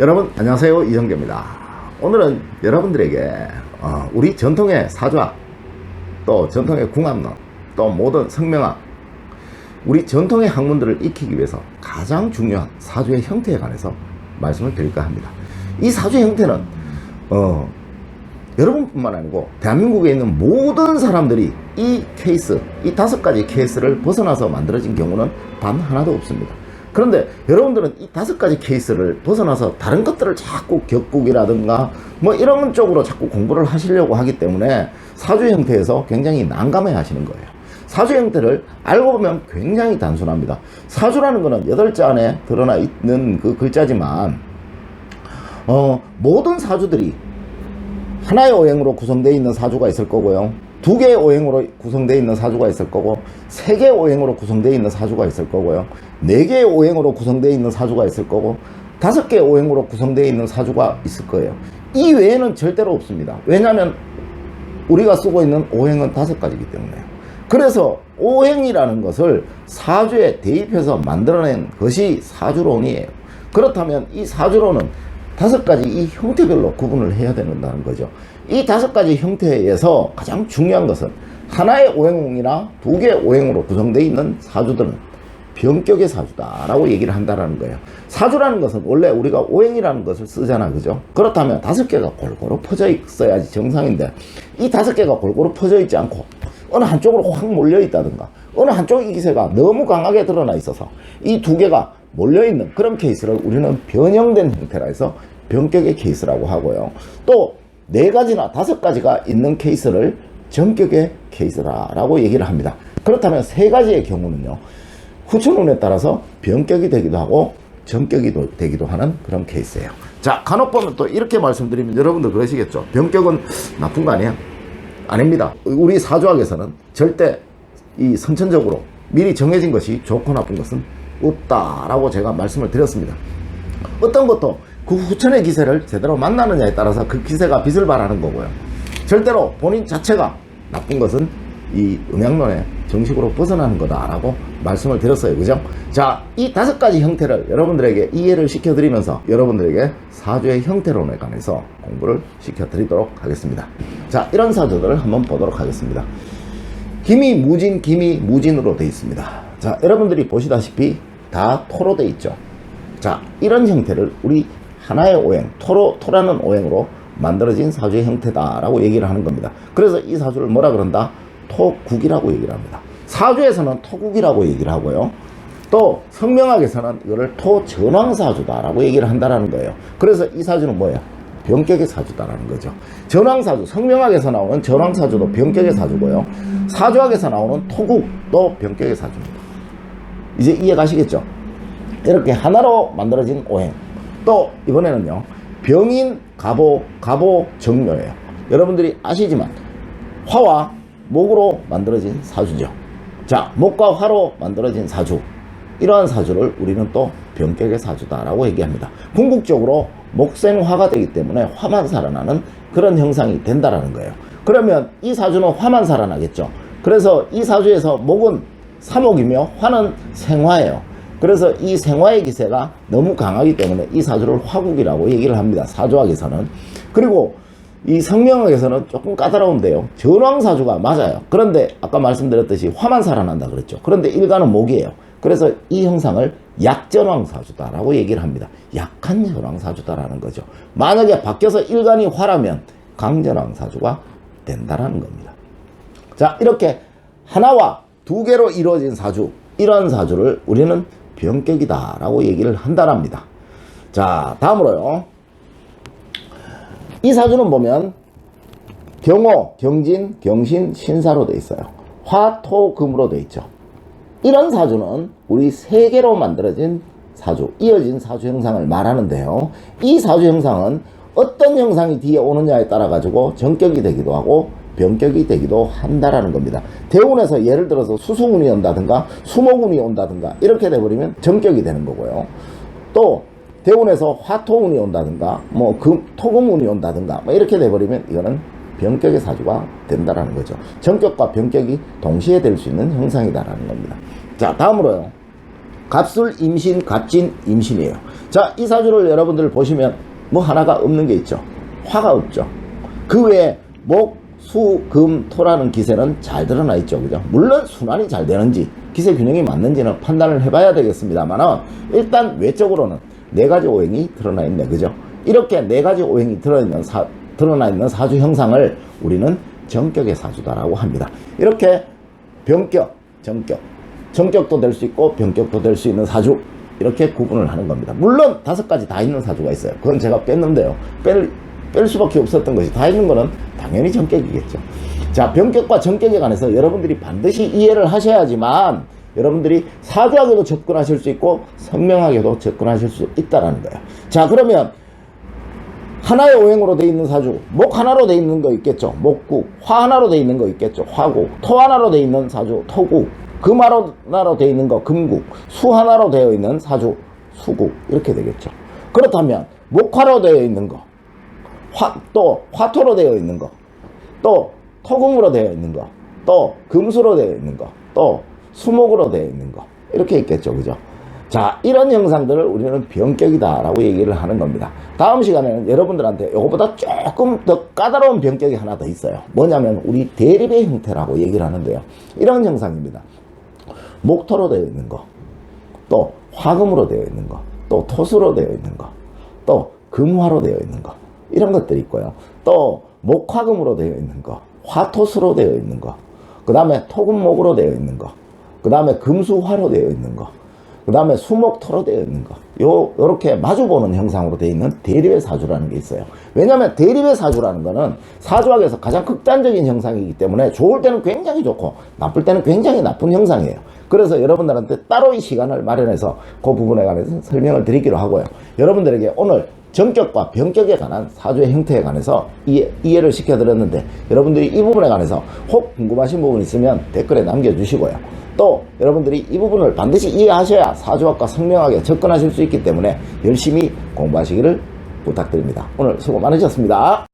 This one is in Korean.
여러분 안녕하세요 이정재입니다. 오늘은 여러분들에게 어, 우리 전통의 사주학 또 전통의 궁합론 또 모든 성명학 우리 전통의 학문들을 익히기 위해서 가장 중요한 사주의 형태에 관해서 말씀을 드릴까 합니다. 이 사주의 형태는 어, 여러분뿐만 아니고 대한민국에 있는 모든 사람들이 이 케이스, 이 다섯 가지 케이스를 벗어나서 만들어진 경우는 단 하나도 없습니다. 그런데 여러분들은 이 다섯 가지 케이스를 벗어나서 다른 것들을 자꾸 격국이라든가 뭐 이런 쪽으로 자꾸 공부를 하시려고 하기 때문에 사주 형태에서 굉장히 난감해 하시는 거예요. 사주 형태를 알고 보면 굉장히 단순합니다. 사주라는 것은 여덟 자 안에 드러나 있는 그 글자지만 어, 모든 사주들이 하나의 오행으로 구성되어 있는 사주가 있을 거고요. 두 개의 오행으로 구성되어 있는 사주가 있을 거고, 세 개의 오행으로 구성되어 있는 사주가 있을 거고요. 네 개의 오행으로 구성되어 있는 사주가 있을 거고, 다섯 개의 오행으로 구성되어 있는 사주가 있을 거예요. 이 외에는 절대로 없습니다. 왜냐하면 우리가 쓰고 있는 오행은 다섯 가지이기 때문에요. 그래서 오행이라는 것을 사주에 대입해서 만들어낸 것이 사주론이에요. 그렇다면 이 사주론은 다섯 가지 이 형태별로 구분을 해야 된다는 거죠. 이 다섯 가지 형태에서 가장 중요한 것은 하나의 오행이나 두 개의 오행으로 구성되어 있는 사주들은 병격의 사주다라고 얘기를 한다라는 거예요. 사주라는 것은 원래 우리가 오행이라는 것을 쓰잖아, 그죠? 그렇다면 다섯 개가 골고루 퍼져 있어야지 정상인데 이 다섯 개가 골고루 퍼져 있지 않고 어느 한쪽으로 확 몰려 있다든가 어느 한쪽의 기세가 너무 강하게 드러나 있어서 이 두 개가 몰려 있는 그런 케이스를 우리는 변형된 형태라 해서 병격의 케이스라고 하고요. 또 네 가지나 다섯 가지가 있는 케이스를 전격의 케이스라고 얘기를 합니다. 그렇다면 세 가지의 경우는요. 후천운에 따라서 변격이 되기도 하고 전격이 도- 되기도 하는 그런 케이스예요. 자, 간혹 보면 또 이렇게 말씀드리면 여러분들 그러시겠죠. 변격은 나쁜 거 아니야? 아닙니다. 우리 사주학에서는 절대 이 선천적으로 미리 정해진 것이 좋고 나쁜 것은 없다라고 제가 말씀을 드렸습니다. 어떤 것도 그 후천의 기세를 제대로 만나느냐에 따라서 그 기세가 빛을 발하는 거고요. 절대로 본인 자체가 나쁜 것은 이 음양론의 정식으로 벗어나는 거다라고 말씀을 드렸어요. 그죠? 자, 이 다섯 가지 형태를 여러분들에게 이해를 시켜드리면서 여러분들에게 사주의 형태론에 관해서 공부를 시켜드리도록 하겠습니다. 자, 이런 사주들을 한번 보도록 하겠습니다. 김이 무진, 김이 무진으로 되어 있습니다. 자, 여러분들이 보시다시피 다 토로 되어 있죠. 자, 이런 형태를 우리 하나의 오행, 토로, 토라는 오행으로 만들어진 사주의 형태다라고 얘기를 하는 겁니다. 그래서 이 사주를 뭐라 그런다? 토국이라고 얘기를 합니다. 사주에서는 토국이라고 얘기를 하고요. 또 성명학에서는 이거를 토전왕사주다라고 얘기를 한다라는 거예요. 그래서 이 사주는 뭐예요? 병격의 사주다라는 거죠. 전왕사주, 성명학에서 나오는 전왕사주도 병격의 사주고요. 사주학에서 나오는 토국도 병격의 사주입니다. 이제 이해 가시겠죠? 이렇게 하나로 만들어진 오행. 또 이번에는요. 병인 갑오, 갑오 정묘예요. 여러분들이 아시지만 화와 목으로 만들어진 사주죠. 자, 목과 화로 만들어진 사주. 이러한 사주를 우리는 또 병격의 사주다라고 얘기합니다. 궁극적으로 목생화가 되기 때문에 화만 살아나는 그런 형상이 된다라는 거예요. 그러면 이 사주는 화만 살아나겠죠. 그래서 이 사주에서 목은 사목이며 화는 생화예요. 그래서 이 생화의 기세가 너무 강하기 때문에 이 사주를 화국이라고 얘기를 합니다. 사주학에서는. 그리고 이 성명학에서는 조금 까다로운데요. 전왕사주가 맞아요. 그런데 아까 말씀드렸듯이 화만 살아난다 그랬죠. 그런데 일가는 목이에요. 그래서 이 형상을 약전왕사주다라고 얘기를 합니다. 약한 전왕사주다라는 거죠. 만약에 바뀌어서 일간이 화라면 강전왕사주가 된다라는 겁니다. 자, 이렇게 하나와 두 개로 이루어진 사주, 이런 사주를 우리는 병격이다라고 얘기를 한다랍니다. 자, 다음으로요. 이 사주는 보면 경호, 경진, 경신, 신사로 돼 있어요. 화, 토, 금으로 돼 있죠. 이런 사주는 우리 세 개로 만들어진 사주, 이어진 사주 형상을 말하는데요. 이 사주 형상은 어떤 형상이 뒤에 오느냐에 따라 가지고 전격이 되기도 하고 변격이 되기도 한다라는 겁니다. 대운에서 예를 들어서 수수운이 온다든가 수목운이 온다든가 이렇게 돼버리면 전격이 되는 거고요. 또 대운에서 화토운이 온다든가 뭐 금, 토금운이 온다든가 뭐 이렇게 돼버리면 이거는 변격의 사주가 된다라는 거죠. 전격과 변격이 동시에 될 수 있는 형상이다라는 겁니다. 자 다음으로요. 갑술 임신, 갑진 임신이에요. 자, 이 사주를 여러분들 보시면 뭐 하나가 없는 게 있죠. 화가 없죠. 그 외에 목, 수, 금, 토라는 기세는 잘 드러나 있죠. 그죠? 물론 순환이 잘 되는지, 기세 균형이 맞는지는 판단을 해봐야 되겠습니다만은, 일단 외적으로는 네 가지 오행이 드러나 있네. 그죠? 이렇게 네 가지 오행이 드러있는 사, 드러나 있는 사주 형상을 우리는 정격의 사주다라고 합니다. 이렇게 병격, 정격, 정격도 될 수 있고 병격도 될 수 있는 사주 이렇게 구분을 하는 겁니다. 물론 다섯 가지 다 있는 사주가 있어요. 그건 제가 뺐는데요. 뺄, 뺄 수밖에 없었던 것이 다 있는 거는 당연히 정격이겠죠. 자, 병격과 정격에 관해서 여러분들이 반드시 이해를 하셔야지만 여러분들이 사주하게도 접근하실 수 있고 선명하게도 접근하실 수 있다라는 거예요. 자, 그러면 하나의 오행으로 돼 있는 사주, 목 하나로 돼 있는 거 있겠죠. 목국, 화 하나로 돼 있는 거 있겠죠. 화국, 토 하나로 돼 있는 사주, 토국, 금 하나로 돼 있는 거, 금국, 수 하나로 되어 있는 사주, 수국 이렇게 되겠죠. 그렇다면 목화로 되어 있는 거, 화, 또 화토로 되어 있는 거, 또 토금으로 되어 있는 거, 또 금수로 되어 있는 거, 또 수목으로 되어 있는 거 이렇게 있겠죠, 그죠? 자, 이런 형상들을 우리는 병격이다라고 얘기를 하는 겁니다. 다음 시간에는 여러분들한테 이것보다 조금 더 까다로운 병격이 하나 더 있어요. 뭐냐면 우리 대립의 형태라고 얘기를 하는데요. 이런 형상입니다. 목토로 되어 있는 거, 또 화금으로 되어 있는 거, 또 토수로 되어 있는 거, 또 금화로 되어 있는 거, 이런 것들이 있고요. 또 목화금으로 되어 있는 거, 화토수로 되어 있는 거, 그 다음에 토금목으로 되어 있는 거, 그 다음에 금수화로 되어 있는 거, 그 다음에 수목토로 되어 있는 거. 요, 요렇게 마주보는 형상으로 되어 있는 대립의 사주라는 게 있어요. 왜냐면 대립의 사주라는 거는 사주학에서 가장 극단적인 형상이기 때문에 좋을 때는 굉장히 좋고 나쁠 때는 굉장히 나쁜 형상이에요. 그래서 여러분들한테 따로 이 시간을 마련해서 그 부분에 관해서 설명을 드리기로 하고요. 여러분들에게 오늘 정격과 병격에 관한 사주의 형태에 관해서 이해, 이해 를 시켜드렸는데 여러분들이 이 부분에 관해서 혹 궁금하신 부분 있으면 댓글에 남겨주시고요. 또 여러분들이 이 부분을 반드시 이해하셔야 사주학과 선명하게 접근하실 수 있기 때문에 열심히 공부하시기를 부탁드립니다. 오늘 수고 많으셨습니다.